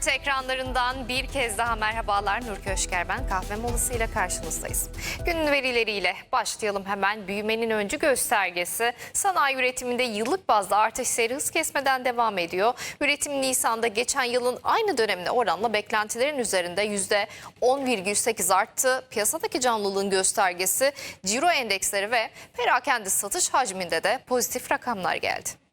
Parti ekranlarından bir kez daha merhabalar. Nur Köşker ben kahve molasıyla karşınızdayız. Günün verileriyle başlayalım hemen. Büyümenin öncü göstergesi sanayi üretiminde yıllık bazda artış seyri hız kesmeden devam ediyor. Üretim Nisan'da geçen yılın aynı dönemine oranla beklentilerin üzerinde %10,8 arttı. Piyasadaki canlılığın göstergesi ciro endeksleri ve perakende satış hacminde de pozitif rakamlar geldi.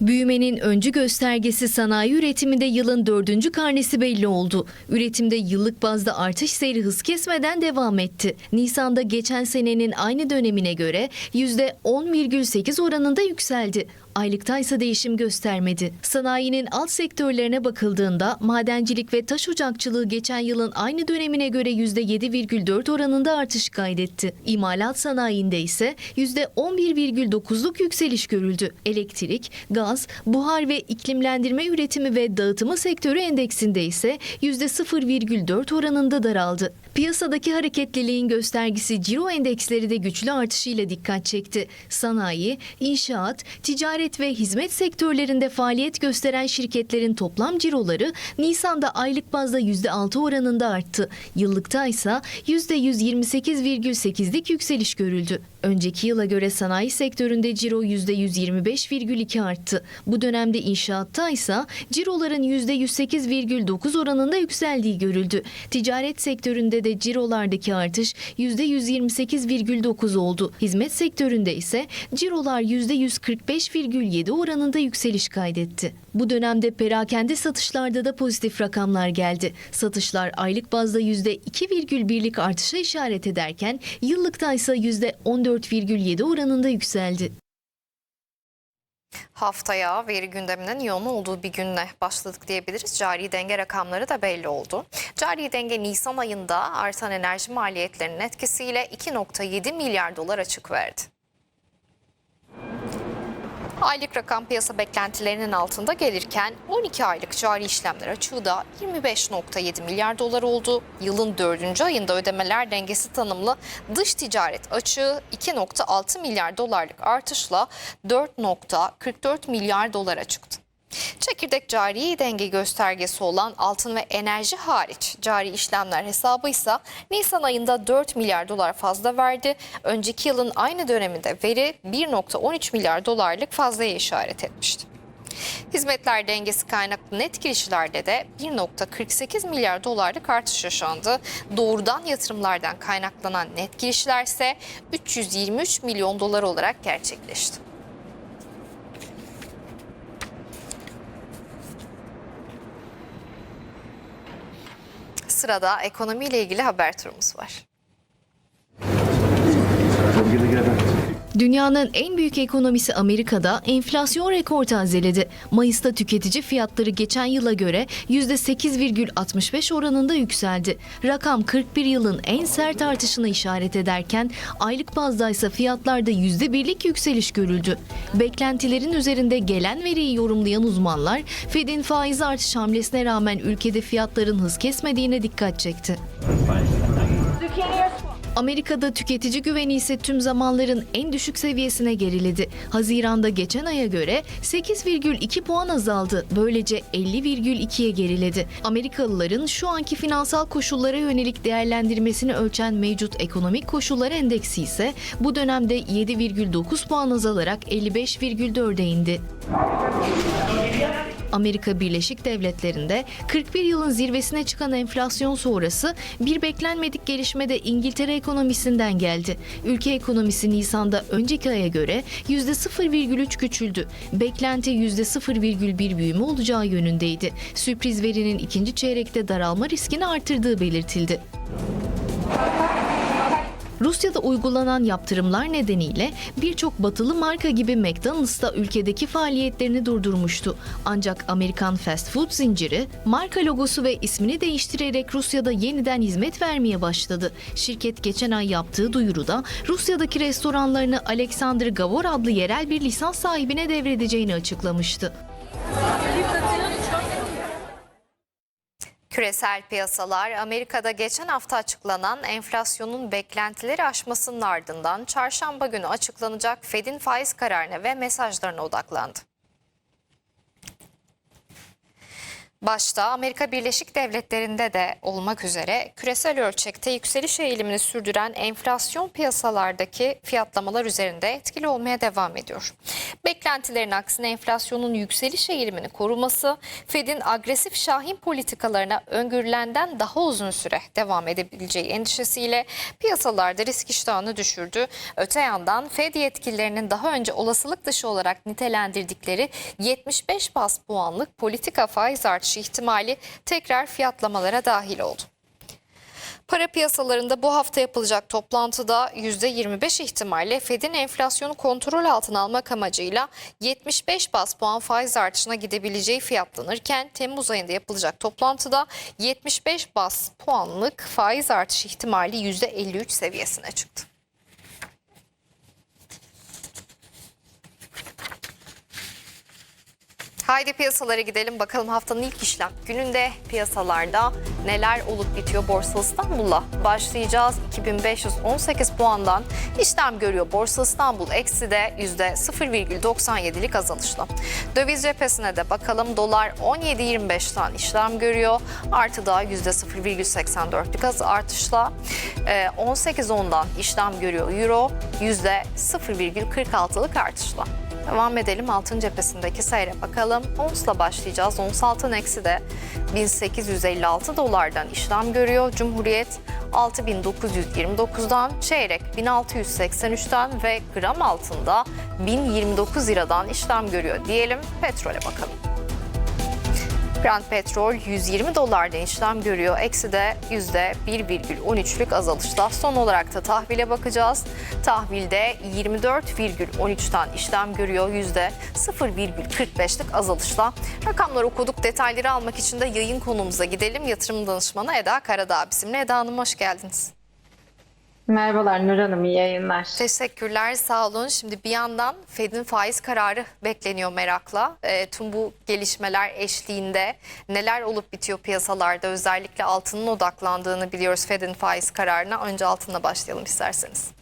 Büyümenin öncü göstergesi sanayi üretiminde yılın dördüncü karnesi belli oldu. Üretimde yıllık bazda artış seyri hız kesmeden devam etti. Nisan'da geçen senenin aynı dönemine göre %10,8 oranında yükseldi. Aylıkta ise değişim göstermedi. Sanayinin alt sektörlerine bakıldığında madencilik ve taş ocakçılığı geçen yılın aynı dönemine göre %7,4 oranında artış kaydetti. İmalat sanayinde ise %11,9'luk yükseliş görüldü. Elektrik, gaz, buhar ve iklimlendirme üretimi ve dağıtımı sektörü endeksinde ise %0,4 oranında daraldı. Piyasadaki hareketliliğin göstergisi ciro endeksleri de güçlü artışıyla dikkat çekti. Sanayi, inşaat, ticaret ve hizmet sektörlerinde faaliyet gösteren şirketlerin toplam ciroları Nisan'da aylık bazda %6 oranında arttı. Yıllıkta ise %128,8'lik yükseliş görüldü. Önceki yıla göre sanayi sektöründe ciro %125,2 arttı. Bu dönemde inşaatta ise ciroların %108,9 oranında yükseldiği görüldü. Ticaret sektöründe de cirolardaki artış %128,9 oldu. Hizmet sektöründe ise cirolar %145,7 oranında yükseliş kaydetti. Bu dönemde perakende satışlarda da pozitif rakamlar geldi. Satışlar aylık bazda %2,1'lik artışa işaret ederken yıllıkta ise %14,7 oranında yükseldi. Haftaya veri gündeminin yoğun olduğu bir günle başladık diyebiliriz. Cari denge rakamları da belli oldu. Cari denge Nisan ayında artan enerji maliyetlerinin etkisiyle 2.7 milyar dolar açık verdi. Aylık rakam piyasa beklentilerinin altında gelirken 12 aylık cari işlemler açığı da 25.7 milyar dolar oldu. Yılın 4. ayında ödemeler dengesi tanımlı dış ticaret açığı 2.6 milyar dolarlık artışla 4.44 milyar dolara çıktı. Çekirdek cari denge göstergesi olan altın ve enerji hariç cari işlemler hesabı ise Nisan ayında 4 milyar dolar fazla verdi. Önceki yılın aynı döneminde veri 1.13 milyar dolarlık fazlaya işaret etmişti. Hizmetler dengesi kaynaklı net girişlerde de 1.48 milyar dolarlık artış yaşandı. Doğrudan yatırımlardan kaynaklanan net girişler ise 323 milyon dolar olarak gerçekleşti. Sırada ekonomiyle ilgili haber turumuz var. Dünyanın en büyük ekonomisi Amerika'da enflasyon rekor tazeledi. Mayıs'ta tüketici fiyatları geçen yıla göre %8,65 oranında yükseldi. Rakam 41 yılın en sert artışına işaret ederken aylık bazda ise fiyatlarda %1'lik yükseliş görüldü. Beklentilerin üzerinde gelen veriyi yorumlayan uzmanlar Fed'in faiz artış hamlesine rağmen ülkede fiyatların hız kesmediğine dikkat çekti. Amerika'da tüketici güveni ise tüm zamanların en düşük seviyesine geriledi. Haziran'da geçen aya göre 8,2 puan azaldı. Böylece 50,2'ye geriledi. Amerikalıların şu anki finansal koşullara yönelik değerlendirmesini ölçen mevcut ekonomik koşullar endeksi ise bu dönemde 7,9 puan azalarak 55,4'e indi. Amerika Birleşik Devletleri'nde 41 yılın zirvesine çıkan enflasyon sonrası bir beklenmedik gelişme de İngiltere ekonomisinden geldi. Ülke ekonomisi Nisan'da önceki aya göre %0,3 küçüldü. Beklenti %0,1 büyüme olacağı yönündeydi. Sürpriz verinin ikinci çeyrekte daralma riskini artırdığı belirtildi. Rusya'da uygulanan yaptırımlar nedeniyle birçok batılı marka gibi McDonald's da ülkedeki faaliyetlerini durdurmuştu. Ancak Amerikan fast food zinciri marka logosu ve ismini değiştirerek Rusya'da yeniden hizmet vermeye başladı. Şirket geçen ay yaptığı duyuruda Rusya'daki restoranlarını Alexander Gavor adlı yerel bir lisans sahibine devredeceğini açıklamıştı. Küresel piyasalar Amerika'da geçen hafta açıklanan enflasyonun beklentileri aşmasının ardından çarşamba günü açıklanacak Fed'in faiz kararına ve mesajlarına odaklandı. Başta Amerika Birleşik Devletleri'nde de olmak üzere küresel ölçekte yükseliş eğilimini sürdüren enflasyon piyasalardaki fiyatlamalar üzerinde etkili olmaya devam ediyor. Beklentilerin aksine enflasyonun yükseliş eğilimini koruması, Fed'in agresif şahin politikalarına öngörülenden daha uzun süre devam edebileceği endişesiyle piyasalarda risk iştahını düşürdü. Öte yandan Fed yetkililerinin daha önce olasılık dışı olarak nitelendirdikleri 75 bas puanlık politika faiz artışı ihtimali tekrar fiyatlamalara dahil oldu. Para piyasalarında bu hafta yapılacak toplantıda %25 ihtimalle Fed'in enflasyonu kontrol altına almak amacıyla 75 bas puan faiz artışına gidebileceği fiyatlanırken Temmuz ayında yapılacak toplantıda 75 bas puanlık faiz artış ihtimali %53 seviyesine çıktı. Haydi piyasalara gidelim bakalım haftanın ilk işlem gününde piyasalarda neler olup bitiyor Borsa İstanbul'la başlayacağız. 2518 puandan işlem görüyor Borsa İstanbul eksi de %0,97'lik azalışla. Döviz cephesine de bakalım dolar 17.25'ten işlem görüyor artı da %0,84'lük az artışla. Ee, 18.10'dan işlem görüyor euro %0,46'lık artışla. Devam edelim altın cephesindeki seyre bakalım. Onsla başlayacağız. Ons altın eksi de 1856 dolardan işlem görüyor. Cumhuriyet 6929'dan, çeyrek 1683'ten ve gram altında 1029 liradan işlem görüyor diyelim. Petrole bakalım. Brent petrol 120 dolardan işlem görüyor. Eksi de %1,13'lük azalışla. Son olarak da tahvile bakacağız. Tahvilde 24,13'ten işlem görüyor. %0,45'lik azalışla. Rakamları okuduk. Detayları almak için de yayın konumuza gidelim. Yatırım danışmanı Eda Karadağ bizimle. Eda Hanım hoş geldiniz. Merhabalar Nur Hanım, iyi yayınlar. Teşekkürler, sağ olun. Şimdi bir yandan Fed'in faiz kararı bekleniyor merakla. E, tüm bu gelişmeler eşliğinde neler olup bitiyor piyasalarda özellikle altının odaklandığını biliyoruz Fed'in faiz kararına. Önce altınla başlayalım isterseniz.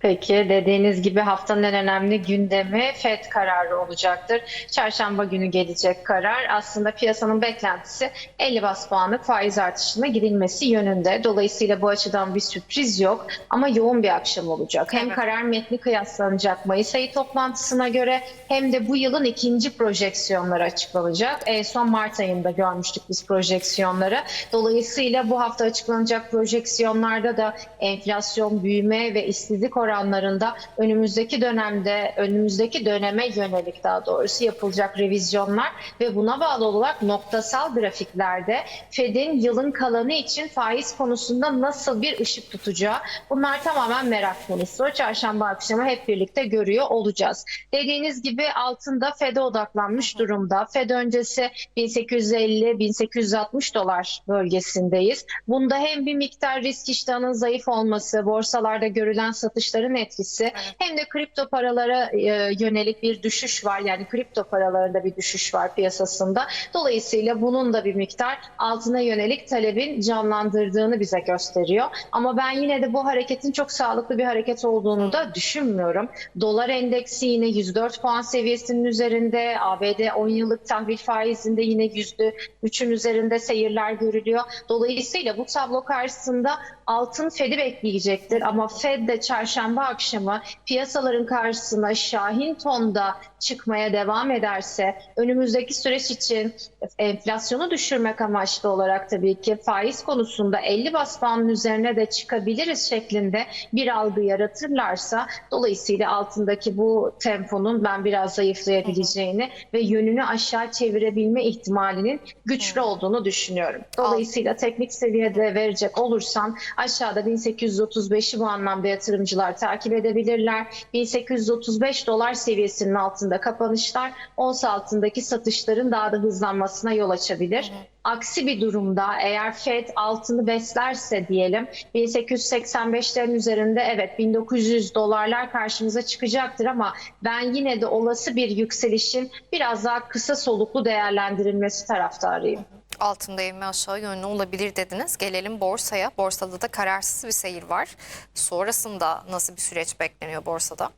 Peki dediğiniz gibi haftanın en önemli gündemi FED kararı olacaktır. Çarşamba günü gelecek karar. Aslında piyasanın beklentisi 50 bas puanlık faiz artışına gidilmesi yönünde. Dolayısıyla bu açıdan bir sürpriz yok ama yoğun bir akşam olacak. Hem Evet. karar metni kıyaslanacak Mayıs ayı toplantısına göre hem de bu yılın ikinci projeksiyonları açıklanacak. En son Mart ayında görmüştük biz projeksiyonları. Dolayısıyla bu hafta açıklanacak projeksiyonlarda da enflasyon, büyüme ve işsizlik oranlarında önümüzdeki dönemde, önümüzdeki döneme yönelik daha doğrusu yapılacak revizyonlar ve buna bağlı olarak noktasal grafiklerde Fed'in yılın kalanı için faiz konusunda nasıl bir ışık tutacağı bunlar tamamen merak konusu. Çarşamba akşamı hep birlikte görüyor olacağız. Dediğiniz gibi altında Fed'e odaklanmış durumda. Fed öncesi 1850-1860 dolar bölgesindeyiz. Bunda hem bir miktar risk iştahının zayıf olması, borsalarda görülen satışların etkisi hem de kripto paralara e, yönelik bir düşüş var. Yani kripto paralarında bir düşüş var piyasasında. Dolayısıyla bunun da bir miktar altına yönelik talebin canlandırdığını bize gösteriyor. Ama ben yine de bu hareketin çok sağlıklı bir hareket olduğunu da düşünmüyorum. Dolar endeksi yine 104 puan seviyesinin üzerinde. ABD 10 yıllık tahvil faizinde yine %3'ün üzerinde seyirler görülüyor. Dolayısıyla bu tablo karşısında altın Fed'i bekleyecektir. Ama Fed de çarşamba akşamı piyasaların karşısına şahin tonda çıkmaya devam ederse önümüzdeki süreç için enflasyonu düşürmek amaçlı olarak tabii ki faiz konusunda 50 bas puanın üzerine de çıkabiliriz şeklinde bir algı yaratırlarsa dolayısıyla altındaki bu temponun ben biraz zayıflayabileceğini ve yönünü aşağı çevirebilme ihtimalinin güçlü olduğunu düşünüyorum. Dolayısıyla teknik seviyede verecek olursam aşağıda 1835'i bu anlamda yatırımcılar takip edebilirler. 1835 dolar seviyesinin altında kapanışlar ons altındaki satışların daha da hızlanmasına yol açabilir. Aksi bir durumda eğer Fed altını beslerse diyelim 1885'lerin üzerinde evet 1900 dolarlar karşımıza çıkacaktır ama ben yine de olası bir yükselişin biraz daha kısa soluklu değerlendirilmesi taraftarıyım. Altında evme aşağı yönlü olabilir dediniz. Gelelim borsaya. Borsada da kararsız bir seyir var. Sonrasında nasıl bir süreç bekleniyor borsada?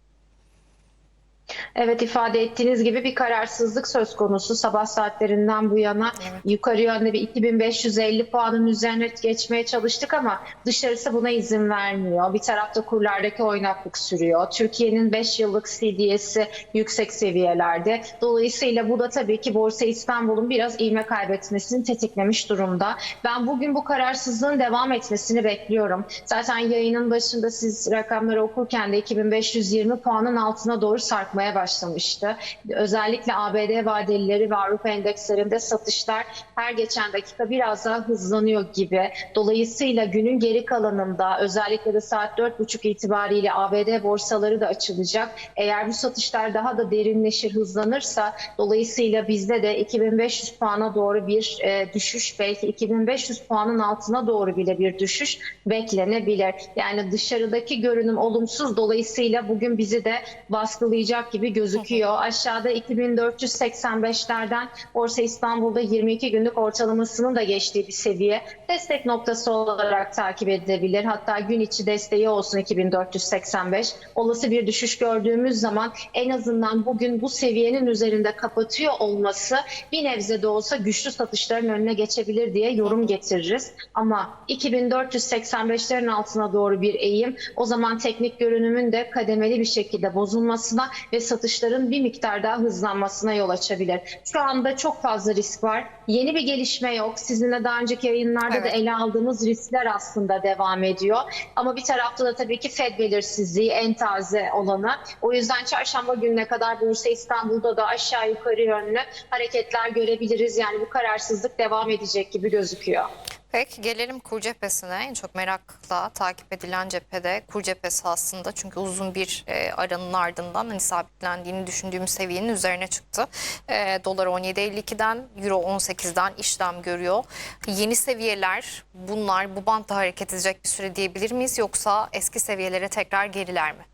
Evet ifade ettiğiniz gibi bir kararsızlık söz konusu. Sabah saatlerinden bu yana Evet. yukarı yönde bir 2550 puanın üzerine geçmeye çalıştık ama dışarısı buna izin vermiyor. Bir tarafta kurlardaki oynaklık sürüyor. Türkiye'nin 5 yıllık CDS'i yüksek seviyelerde. Dolayısıyla bu da tabii ki Borsa İstanbul'un biraz ivme kaybetmesini tetiklemiş durumda. Ben bugün bu kararsızlığın devam etmesini bekliyorum. Zaten yayının başında siz rakamları okurken de 2520 puanın altına doğru sarkmaya başlamıştı. Özellikle ABD vadelileri ve Avrupa endekslerinde satışlar her geçen dakika biraz daha hızlanıyor gibi. Dolayısıyla günün geri kalanında özellikle de saat 4.30 itibariyle ABD borsaları da açılacak. Eğer bu satışlar daha da derinleşir, hızlanırsa dolayısıyla bizde de 2500 puana doğru bir e, düşüş belki 2500 puanın altına doğru bile bir düşüş beklenebilir. Yani dışarıdaki görünüm olumsuz dolayısıyla bugün bizi de baskılayacak gibi gözüküyor. Aşağıda 2485'lerden Borsa İstanbul'da 22 günlük ortalamasının da geçtiği bir seviye. Destek noktası olarak takip edilebilir. Hatta gün içi desteği olsun 2485. Olası bir düşüş gördüğümüz zaman en azından bugün bu seviyenin üzerinde kapatıyor olması bir nebze de olsa güçlü satışların önüne geçebilir diye yorum getiririz. Ama 2485'lerin altına doğru bir eğim o zaman teknik görünümün de kademeli bir şekilde bozulmasına ve satışların bir miktar daha hızlanmasına yol açabilir. Şu anda çok fazla risk var. Yeni bir gelişme yok. Sizinle daha önceki yayınlarda da Evet. ele aldığımız riskler aslında devam ediyor. Ama bir tarafta da tabii ki Fed belirsizliği en taze olanı. O yüzden çarşamba gününe kadar Borsa İstanbul'da da aşağı yukarı yönlü hareketler görebiliriz. Yani bu kararsızlık devam edecek gibi gözüküyor. Peki gelelim kur cephesine. En çok merakla takip edilen cephede kur cephesi aslında. Çünkü uzun bir e, aranın ardından hani sabitlendiğini düşündüğümüz seviyenin üzerine çıktı. E, dolar 17.52'den, euro 18'den işlem görüyor. Yeni seviyeler bunlar bu bantta hareket edecek bir süre diyebilir miyiz? Yoksa eski seviyelere tekrar geriler mi?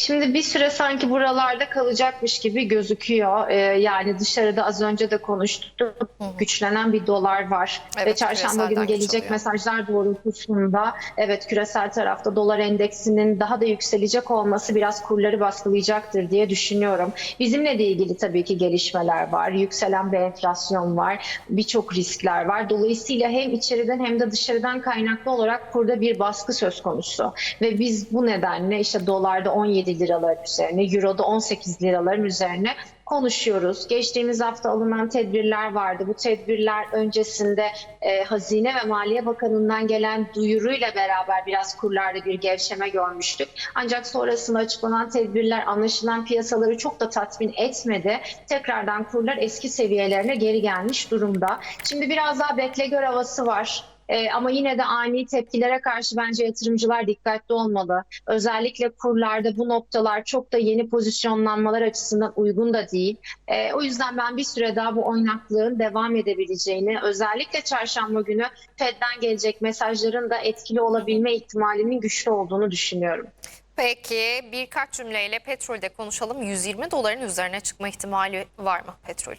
Şimdi bir süre sanki buralarda kalacakmış gibi gözüküyor. Ee, yani dışarıda az önce de konuştuk. Güçlenen bir dolar var. Evet, Ve çarşamba günü gelecek alıyor. mesajlar doğrultusunda evet küresel tarafta dolar endeksinin daha da yükselecek olması biraz kurları baskılayacaktır diye düşünüyorum. Bizimle de ilgili tabii ki gelişmeler var. Yükselen bir enflasyon var. Birçok riskler var. Dolayısıyla hem içeriden hem de dışarıdan kaynaklı olarak kurda bir baskı söz konusu. Ve biz bu nedenle işte dolarda 17 liraların üzerine, euroda 18 liraların üzerine konuşuyoruz. Geçtiğimiz hafta alınan tedbirler vardı. Bu tedbirler öncesinde e, Hazine ve Maliye Bakanı'ndan gelen duyuruyla beraber biraz kurlarda bir gevşeme görmüştük. Ancak sonrasında açıklanan tedbirler anlaşılan piyasaları çok da tatmin etmedi. Tekrardan kurlar eski seviyelerine geri gelmiş durumda. Şimdi biraz daha bekle gör havası var. Ee, ama yine de ani tepkilere karşı bence yatırımcılar dikkatli olmalı. Özellikle kurlarda bu noktalar çok da yeni pozisyonlanmalar açısından uygun da değil. Ee, o yüzden ben bir süre daha bu oynaklığın devam edebileceğini, özellikle çarşamba günü Fed'den gelecek mesajların da etkili olabilme ihtimalinin güçlü olduğunu düşünüyorum. Peki birkaç cümleyle petrolde konuşalım. 120 doların üzerine çıkma ihtimali var mı petrol?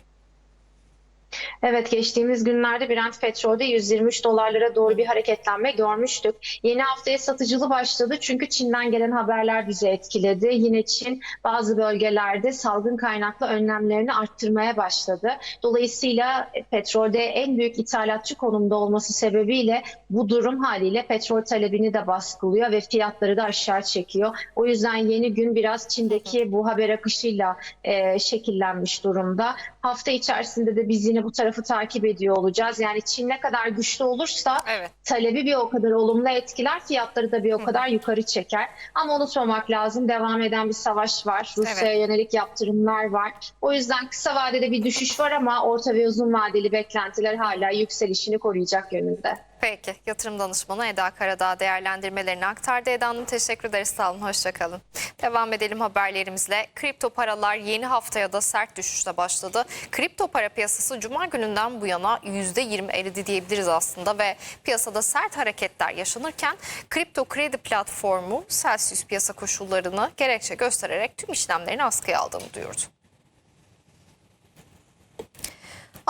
Evet geçtiğimiz günlerde Brent petrolde 123 dolarlara doğru bir hareketlenme görmüştük. Yeni haftaya satıcılı başladı çünkü Çin'den gelen haberler bizi etkiledi. Yine Çin bazı bölgelerde salgın kaynaklı önlemlerini arttırmaya başladı. Dolayısıyla petrolde en büyük ithalatçı konumda olması sebebiyle bu durum haliyle petrol talebini de baskılıyor ve fiyatları da aşağı çekiyor. O yüzden yeni gün biraz Çin'deki bu haber akışıyla e, şekillenmiş durumda. Hafta içerisinde de biz yine bu tarafı takip ediyor olacağız. Yani Çin ne kadar güçlü olursa Evet. talebi bir o kadar olumlu etkiler, fiyatları da bir o kadar yukarı çeker. Ama unutmamak lazım devam eden bir savaş var. Rusya'ya yönelik yaptırımlar var. O yüzden kısa vadede bir düşüş var ama orta ve uzun vadeli beklentiler hala yükselişini koruyacak yönünde. Peki yatırım danışmanı Eda Karadağ değerlendirmelerini aktardı. Eda Hanım teşekkür ederiz. Sağ olun. Hoşçakalın. Devam edelim haberlerimizle. Kripto paralar yeni haftaya da sert düşüşle başladı. Kripto para piyasası cuma gününden bu yana %20 eridi diyebiliriz aslında ve piyasada sert hareketler yaşanırken kripto kredi platformu Celsius piyasa koşullarını gerekçe göstererek tüm işlemlerini askıya aldığını duyurdu.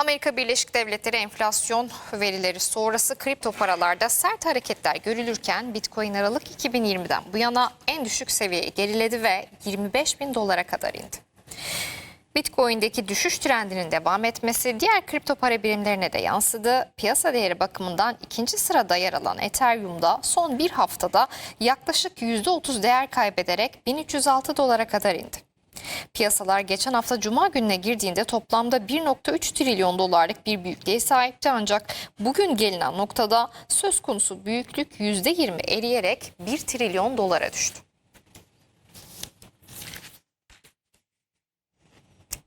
Amerika Birleşik Devletleri enflasyon verileri sonrası kripto paralarda sert hareketler görülürken Bitcoin Aralık 2020'den bu yana en düşük seviyeye geriledi ve 25 bin dolara kadar indi. Bitcoin'deki düşüş trendinin devam etmesi diğer kripto para birimlerine de yansıdı. Piyasa değeri bakımından ikinci sırada yer alan Ethereum'da son bir haftada yaklaşık %30 değer kaybederek 1306 dolara kadar indi. Piyasalar geçen hafta Cuma gününe girdiğinde toplamda 1.3 trilyon dolarlık bir büyüklüğe sahipti ancak bugün gelinen noktada söz konusu büyüklük %20 eriyerek 1 trilyon dolara düştü.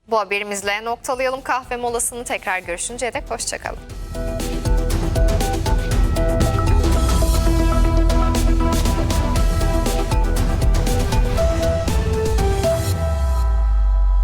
Bu haberimizle noktalayalım kahve molasını tekrar görüşünceye dek hoşçakalın.